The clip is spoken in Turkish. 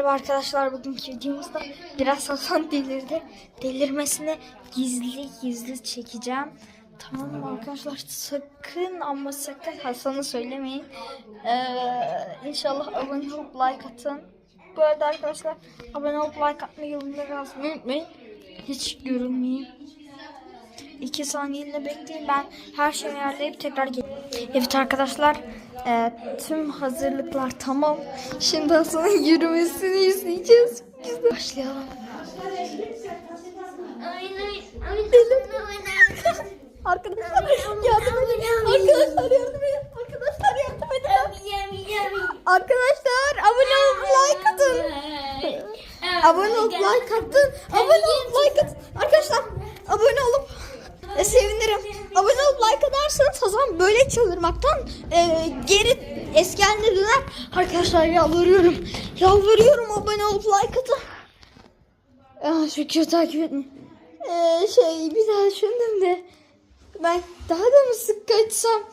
Merhaba arkadaşlar bugünkü videomuzda biraz Hasan delirdi. Delirmesini gizli gizli çekeceğim. Tamam mı arkadaşlar sakın ama sakın Hasan'ı söylemeyin. Ee, inşallah abone olup like atın. Bu arada arkadaşlar abone olup like atmayı unutmayın. Hiç görünmeyeyim. İki saniyeliğine bekleyin ben her şeyi ayarlayıp tekrar geleyim. Evet arkadaşlar e, tüm hazırlıklar tamam. Şimdi Hasan'ın yürümesini izleyeceğiz. Biz de başlayalım. Arkadaşlar yardım edin. Arkadaşlar yardım edin. Arkadaşlar yardım edin. Arkadaşlar abone olup like atın. Abone olup like atın. Abone olup like atın. Arkadaşlar sevinirim. Abone olup like atarsanız Hasan böyle çıldırmaktan e, geri eski haline döner. Arkadaşlar yalvarıyorum. Yalvarıyorum abone olup like atın. Şu kötü takip etmeyin. Ee, şey bir daha düşündüm de ben daha da mı sık kaçsam? Aa!